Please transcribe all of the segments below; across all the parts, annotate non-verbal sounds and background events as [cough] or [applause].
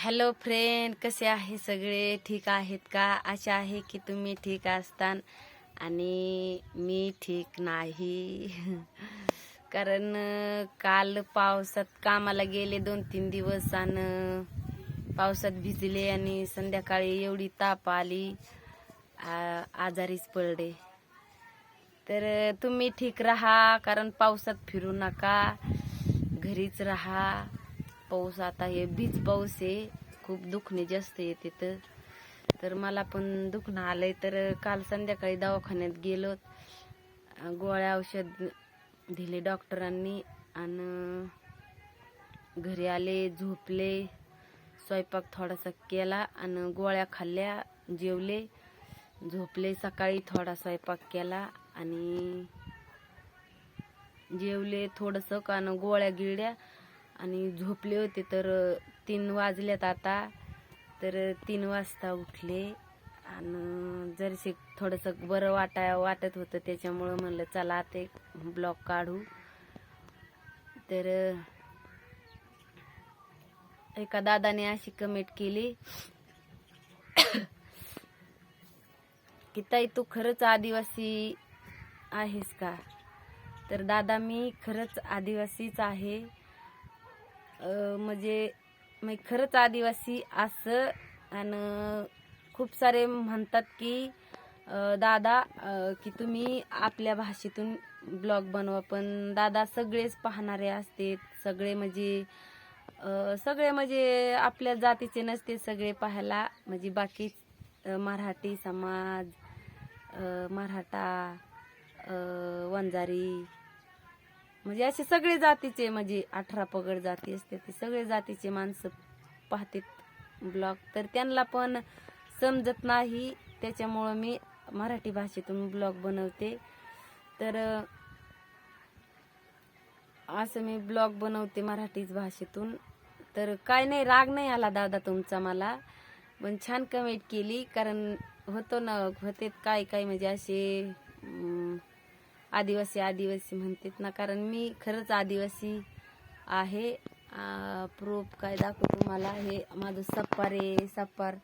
Hello friend कसे आहे सगळे? ठीक आहेत का? असे आहे की तुम्ही ठीक असतान. आणि मी ठीक नाही. [laughs] कारण काल पावसात कामाला गेले दोन तीन दिवस आणि पावसात भिजले आणि संध्याकाळी एवढी ताप आली. आजारीच पडले. तर तुम्ही ठीक राहा कारण पावसात फिरू नका. घरीच राहा. पाऊस आता हे बीज पाऊस आहे. खूप दुखणे जास्त येते तर तर मला पण दुखणं आलंय. तर काल संध्याकाळी दवाखान्यात गेलो. गोळ्या औषध दिले डॉक्टरांनी. आणि घरी आले झोपले. स्वयंपाक थोडासा केला आणि गोळ्या खाल्ल्या जेवले. झोपले सकाळी थोडा स्वयंपाक केला आणि जेवले थोडंसं. कान गोळ्या गिळल्या. आणि झोपले होते तर तीन वाजल्यात आता. तर तीन वाजता उठले. आणि जरसे थोडंसं बरं वाटा वाटत होतं. त्याच्यामुळं म्हणलं चला आता ब्लॉक ब्लॉग काढू. तर एका दादाने अशी कमेंट केली [coughs] की ताई तू खरंच आदिवासी आहेस का? तर दादा मी खरंच आदिवासीच आहे. म्हणजे खरंच आदिवासी असं आणि खूप सारे म्हणतात की दादा की तुम्ही आपल्या भाषेतून ब्लॉग बनवा पण दादा सगळेच पाहणारे असते सगळे म्हणजे सगळे म्हणजे आपल्या जातीचे नसते सगळे पाहायला. म्हणजे बाकी मराठी समाज मराठा वंजारी म्हणजे असे सगळे जातीचे म्हणजे अठरा पगड जाती असते ते सगळे जातीचे माणसं पाहतात ब्लॉग. तर त्यांना पण समजत नाही त्याच्यामुळं मी मराठी भाषेतून ब्लॉग बनवते. तर असं मी ब्लॉग बनवते मराठीच भाषेतून. तर काय नाही राग नाही आला दादा तुमचा मला. पण छान कमेंट केली कारण होतो ना होते काय काय म्हणजे असे आदिवासी आदिवासी म्हणतात ना. कारण मी खरंच आदिवासी आहे. प्रूफ काय दाखवतो तुम्हाला? हे माझं सप्पार आहे. सप्पार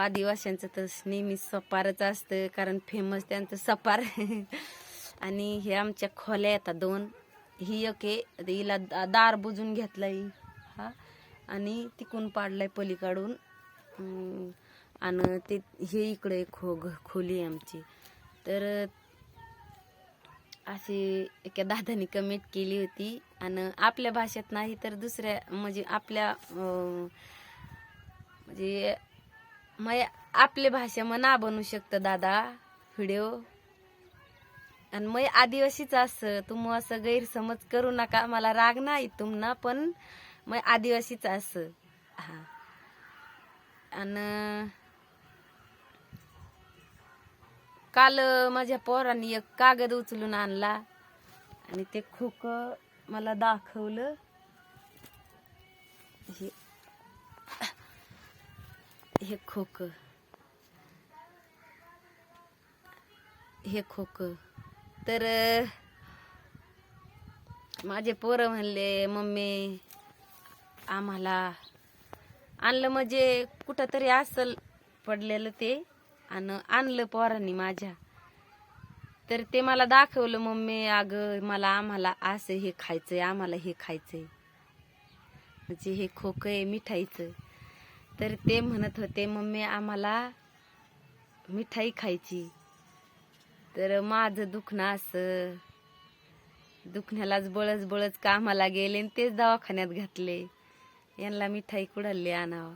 आदिवाशांचं तर नेहमी सप्पारच असतं. कारण फेमस त्यांचं सप्पार [laughs] आणि हे आमच्या खोल्या येतात दोन. ही एक आहे. हिला दा- दार बुजून घेतलाय. हा. आणि तिकून पाडलाय पलीकडून. आणि ते हे इकडे खो घ- खोली आमची. तर अशी एका दादाने कमेंट केली होती. आणि आपल्या भाषेत नाही तर दुसऱ्या म्हणजे आपल्या म्हणजे मग आपल्या भाषा मग ना बनवू शकतं दादा व्हिडिओ आणि मग आदिवासीच असं तुम्ही असं गैरसमज करू नका मला राग नाही तुम्हाला पण मग आदिवासीच असं. हा. आणि काल माझ्या पोरांनी एक कागद उचलून आणला. आणि ते खोक मला दाखवलं. हे हे खोक. हे खोक. तर माझे पोरं म्हणले मम्मी आम्हाला आणलं म्हणजे कुठं तरी असल पडलेलं ते. आणि आणलं पोरांनी माझ्या. तर ते मला दाखवलं मम्मी अगं मला आम्हाला असं हे खायचंय आम्हाला हे खायचंय. म्हणजे हे खोकं आहे मिठाईचं. तर ते म्हणत होते मम्मी आम्हाला मिठाई खायची. तर माझं दुखणं असं दुखण्यालाच बळच बळच कामाला गेले आणि तेच दवाखान्यात घातले. यांना मिठाई कुडाली आणावं?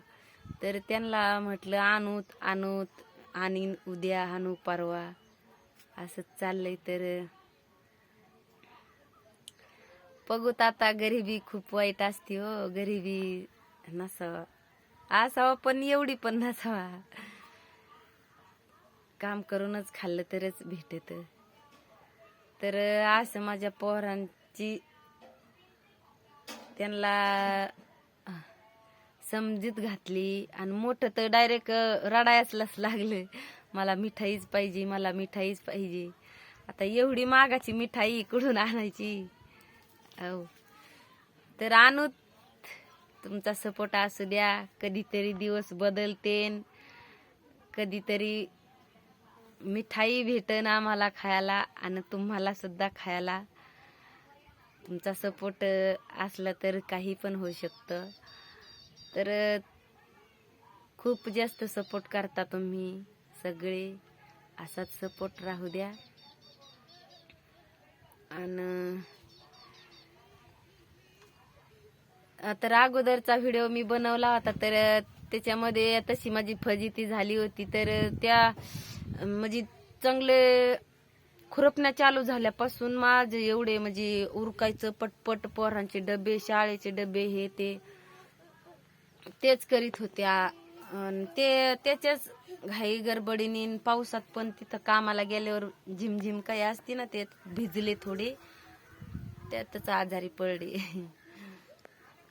तर त्यांना म्हटलं आणूत आणूत. आणि उद्या आणू परवा. असं चाललंय तर. बघूत आता गरिबी खूप वाईट असते हो गरिबी नसावा. असावा पण एवढी पण नसावा. काम करूनच खाल्लं तरच भेटत. तर असं माझ्या पोहरांची त्यांना समजीत घातली आणि मोठं तर डायरेक्ट रडायचलाच लागलं. मला मिठाईच पाहिजे मला मिठाईच पाहिजे. आता एवढी मागाची मिठाई कुठून आणायची? हो तर आणू तुमचा सपोर्ट असू द्या कधीतरी दिवस बदलतेन. कधीतरी मिठाई भेटन आम्हाला खायला आणि तुम्हाला सुद्धा खायला. तुमचा सपोर्ट असला तर काही पण होऊ शकतं. तर खूप जास्त सपोर्ट करता तुम्ही सगळे. असाच सपोर्ट राहू द्या. आणि तर अगोदरचा व्हिडिओ मी बनवला होता तर त्याच्यामध्ये तशी माझी फजिती झाली होती. तर त्या म्हणजे चांगले खुरपण्या चालू झाल्यापासून माझे एवढे म्हणजे उरकायचं पटपट पोरांचे डबे शाळेचे डबे हे ते तेच करीत होत्या. ते त्याच्याच घाई गडबडीने पावसात पण तिथं कामाला गेल्यावर झिमझिम काही असते ना ते भिजले थोडे. त्यातच आजारी पडले.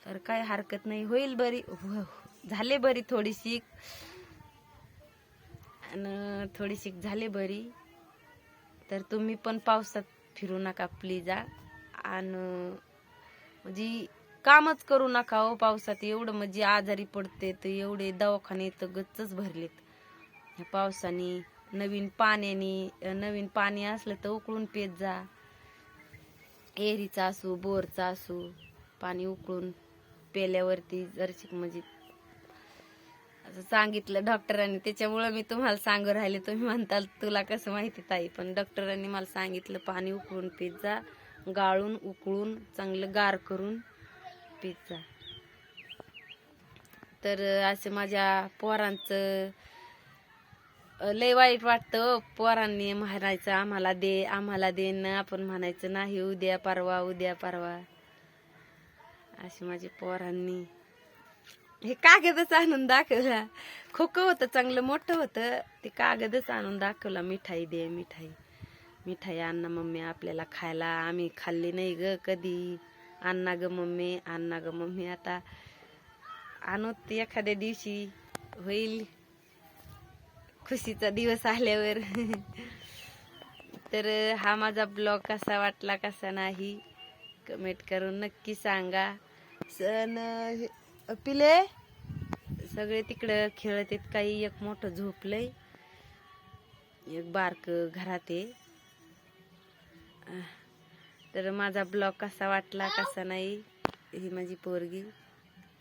तर काय हरकत नाही. होईल बरी. हो- झाले बरी थोडीशी. आणि थोडीशी झाले बरी. तर तुम्ही पण पावसात फिरू नका प्लीज आणि म्हणजे कामच करू नका हो पावसात. एवढं म्हणजे आजारी पडते तर एवढे दवाखाने तर गच्चच भरलेत. पावसाने नवीन पाण्याने नवीन पाणी असलं तर उकळून पेत जा. एरीचा असू बोरचा असू पाणी उकळून पेल्यावरती जरशी म्हणजे असं सांगितलं डॉक्टरांनी. त्याच्यामुळं मी तुम्हाला सांगू राहिले. तुम्ही म्हणताल तुला कसं माहिती ताई? पण डॉक्टरांनी मला सांगितलं पाणी उकळून पीत जा. गाळून उकळून चांगलं गार करून पिझ्झा. तर असं माझ्या पोरांचं लय वाईट वाटतं पोरांनी म्हणायचं आम्हाला दे आम्हाला दे न आपण म्हणायचं नाही उद्या परवा उद्या परवा. अशी माझी पोरांनी. हे कागदच आणून दाखवला. खोकं होतं चांगलं मोठं होतं. ते कागदच आणून दाखवला मिठाई दे मिठाई. मिठाई आण ना मम्मी आपल्याला खायला. आम्ही खाल्ली नाही ग कधी. अन्ना ग मम्मी अन्ना ग मम्मी आता आणू एखाद्या दिवशी होईल खुशीचा दिवस आल्यावर तर हा माझा ब्लॉग कसा वाटला कसा नाही कमेंट करून नक्की सांगा सण हे- पिले सगळे तिकडं खेळत आहेत काही एक मोठं झोपलंय एक बारक घरात आहे तर माझा ब्लॉग कसा वाटला कसा नाही ही माझी पोरगी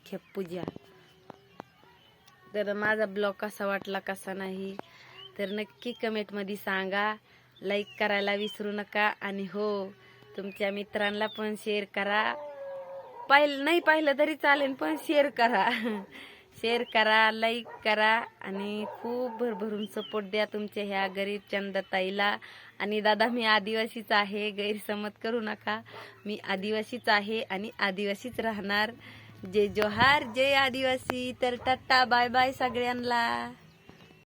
खेप पूजा. तर माझा ब्लॉग कसा वाटला कसा नाही तर नक्की कमेंटमध्ये सांगा. लाईक करायला विसरू नका आणि हो तुमच्या मित्रांना पण शेअर करा. पाहिलं नाही पाहिलं तरी चालेल पण शेअर करा. [laughs] शेअर करा लाईक करा आणि खूप भरभरून सपोर्ट द्या तुमच्या ह्या गरीब चंदताईला. आणि दादा मी आदिवासीच आहे गैरसमज करू नका. मी आदिवासीच आहे आणि आदिवासीच राहणार. जय जोहार जय आदिवासी. तर टाटा बाय बाय सगळ्यांना.